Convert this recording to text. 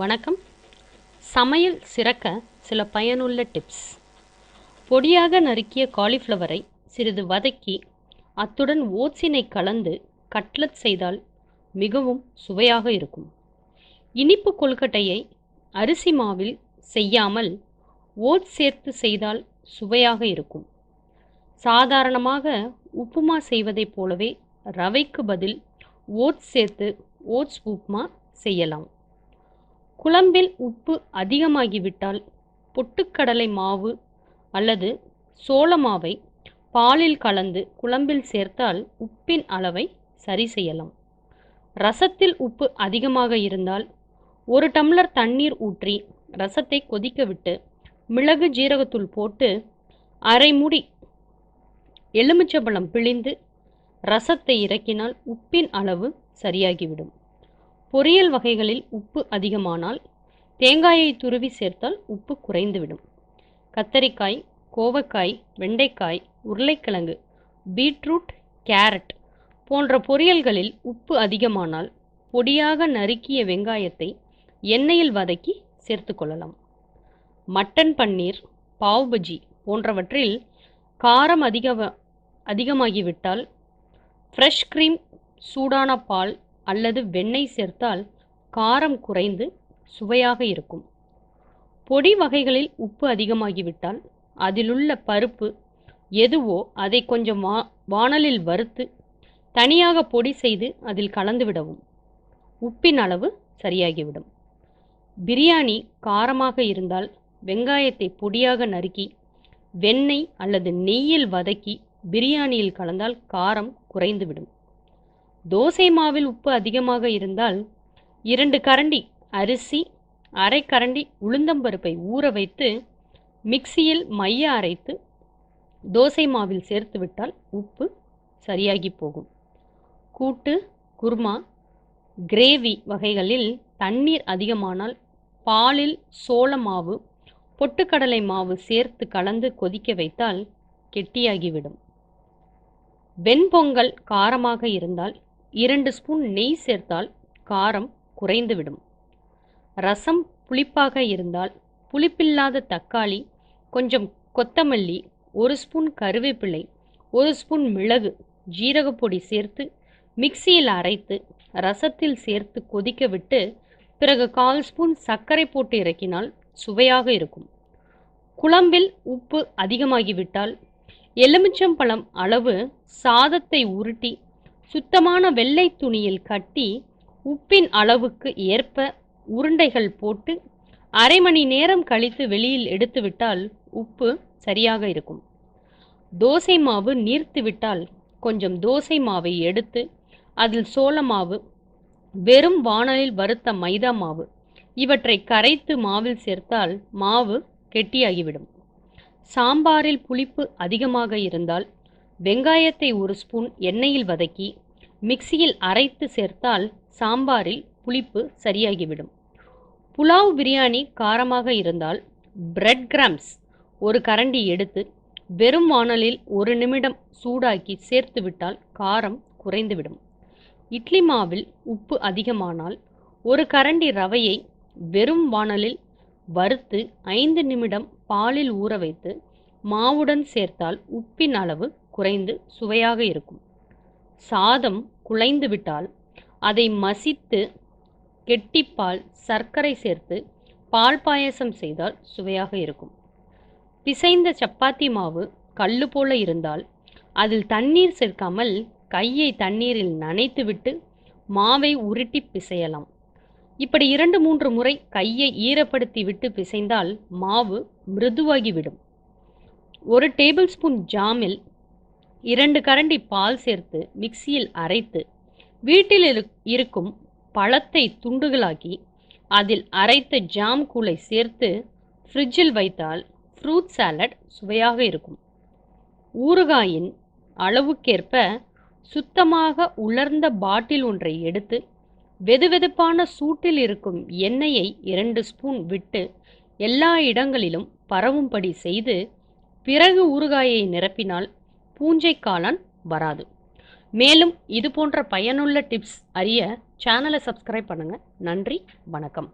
வணக்கம். சமையல் சிறக்க சில பயனுள்ள டிப்ஸ் பொடியாக நறுக்கிய காலிஃப்ளவரை சிறிது வதக்கி அத்துடன் ஓட்ஸினை கலந்து கட்லட் செய்தால் மிகவும் சுவையாக இருக்கும். இனிப்பு கொழுக்கட்டையை அரிசி மாவில் செய்யாமல் ஓட்ஸ் சேர்த்து செய்தால் சுவையாக இருக்கும். சாதாரணமாக உப்புமா செய்வதைப் போலவே ரவைக்கு பதில் ஓட்ஸ் சேர்த்து ஓட்ஸ் உப்புமா செய்யலாம். குழம்பில் உப்பு அதிகமாகிவிட்டால் பொட்டுக்கடலை மாவு அல்லது சோள மாவை பாலில் கலந்து குழம்பில் சேர்த்தால் உப்பின் அளவை சரி செய்யலாம். ரசத்தில் உப்பு அதிகமாக இருந்தால் ஒரு டம்ளர் தண்ணீர் ஊற்றி ரசத்தை கொதிக்க விட்டு மிளகு ஜீரகத்தூள் போட்டு அரை மூடி எலுமிச்சம்பழம் பிழிந்து ரசத்தை இறக்கினால் உப்பின் அளவு சரியாகிவிடும். பொரியல் வகைகளில் உப்பு அதிகமானால் தேங்காயை துருவி சேர்த்தால் உப்பு குறைந்துவிடும். கத்தரிக்காய் கோவக்காய் வெண்டைக்காய் உருளைக்கிழங்கு பீட்ரூட் கேரட் போன்ற பொரியல்களில் உப்பு அதிகமானால் பொடியாக நறுக்கிய வெங்காயத்தை எண்ணெயில் வதக்கி சேர்த்து கொள்ளலாம். மட்டன் பன்னீர் பாவ் பஜ்ஜி போன்றவற்றில் காரம் அதிக அதிகமாகிவிட்டால் ஃப்ரெஷ் க்ரீம் சூடான பால் அல்லது வெண்ணெய் சேர்த்தால் காரம் குறைந்து சுவையாக இருக்கும். பொடி வகைகளில் உப்பு அதிகமாகிவிட்டால் அதிலுள்ள பருப்பு எதுவோ அதை கொஞ்சம் வா வாணலில் வறுத்து தனியாக பொடி செய்து அதில் கலந்து விடவும். உப்பின் அளவு சரியாகிவிடும். பிரியாணி காரமாக இருந்தால் வெங்காயத்தை பொடியாக நறுக்கி வெண்ணெய் அல்லது நெய்யில் வதக்கி பிரியாணியில் கலந்தால் காரம் குறைந்துவிடும். தோசை மாவில் உப்பு அதிகமாக இருந்தால் இரண்டு கரண்டி அரிசி அரை கரண்டி உளுந்தம்பருப்பை ஊற வைத்து மிக்சியில் மைய அரைத்து தோசை மாவில் சேர்த்து விட்டால் உப்பு சரியாகி போகும். கூட்டு குர்மா கிரேவி வகைகளில் தண்ணீர் அதிகமானால் பாலில் சோள மாவு பொட்டுக்கடலை மாவு சேர்த்து கலந்து கொதிக்க வைத்தால் கெட்டியாகிவிடும். வெண்பொங்கல் காரமாக இருந்தால் இரண்டு ஸ்பூன் நெய் சேர்த்தால் காரம் குறைந்துவிடும். ரசம் புளிப்பாக இருந்தால் புளிப்பில்லாத தக்காளி கொஞ்சம் கொத்தமல்லி ஒரு ஸ்பூன் கருவேப்பிலை ஒரு ஸ்பூன் மிளகு ஜீரகப்பொடி சேர்த்து மிக்சியில் அரைத்து ரசத்தில் சேர்த்து கொதிக்க விட்டு பிறகு கால் ஸ்பூன் சர்க்கரை போட்டு இறக்கினால் சுவையாக இருக்கும். குழம்பில் உப்பு அதிகமாகிவிட்டால் எலுமிச்சம்பழம் அளவு சாதத்தை உருட்டி சுத்தமான வெள்ளை துணியில் கட்டி உப்பின் அளவுக்கு ஏற்ப உருண்டைகள் போட்டு அரை மணி நேரம் கழித்து வெளியில் எடுத்துவிட்டால் உப்பு சரியாக இருக்கும். தோசை மாவு நீர்த்து விட்டால் கொஞ்சம் தோசை மாவை எடுத்து அதில் சோள மாவு வெறும் வாணலில் வறுத்த மைதா மாவு இவற்றை கரைத்து மாவில் சேர்த்தால் மாவு கெட்டியாகிவிடும். சாம்பாரில் புளிப்பு அதிகமாக இருந்தால் வெங்காயத்தை ஒரு ஸ்பூன் எண்ணெயில் வதக்கி மிக்சியில் அரைத்து சேர்த்தால் சாம்பாரில் புளிப்பு சரியாகிவிடும். புலாவ் பிரியாணி காரமாக இருந்தால் பிரெட் கிராம்ஸ் ஒரு கரண்டி எடுத்து வெறும் வாணலில் ஒரு நிமிடம் சூடாக்கி சேர்த்துவிட்டால் காரம் குறைந்துவிடும். இட்லி மாவில் உப்பு அதிகமானால் ஒரு கரண்டி ரவையை வெறும் வாணலில் வறுத்து ஐந்து நிமிடம் பாலில் ஊற வைத்து மாவுடன் சேர்த்தால் உப்பின் அளவு குறைந்து சுவையாக இருக்கும். சாதம் குலைந்துவிட்டால் அதை மசித்து கெட்டிப்பால் சர்க்கரை சேர்த்து பால் பாயசம் செய்தால் சுவையாக இருக்கும். பிசைந்த சப்பாத்தி மாவு கல்லு போல இருந்தால் அதில் தண்ணீர் சேர்க்காமல் கையை தண்ணீரில் நனைத்துவிட்டு மாவை உருட்டி பிசையலாம். இப்படி இரண்டு மூன்று முறை கையை ஈரப்படுத்தி விட்டு பிசைந்தால் மாவு மிருதுவாகிவிடும். ஒரு டேபிள் ஸ்பூன் ஜாமில் இரண்டு கரண்டி பால் சேர்த்து மிக்சியில் அரைத்து வீட்டில் இருக்கும் பழத்தை துண்டுகளாக்கி அதில் அரைத்த ஜாம் கூளை சேர்த்து ஃப்ரிட்ஜில் வைத்தால் ஃப்ரூட் சாலட் சுவையாக இருக்கும். ஊறுகாயின் அளவுக்கேற்ப சுத்தமாக உலர்ந்த பாட்டில் ஒன்றை எடுத்து வெதுவெதுப்பான சூட்டில் இருக்கும் எண்ணெயை இரண்டு ஸ்பூன் விட்டு எல்லா இடங்களிலும் பரவும்படி செய்து பிறகு ஊறுகாயை நிரப்பினால் பூஞ்சை காளான் வராது. மேலும் இது போன்ற பயனுள்ள டிப்ஸ் அறிய சேனலை சப்ஸ்கிரைப் பண்ணுங்கள் நன்றி வணக்கம்.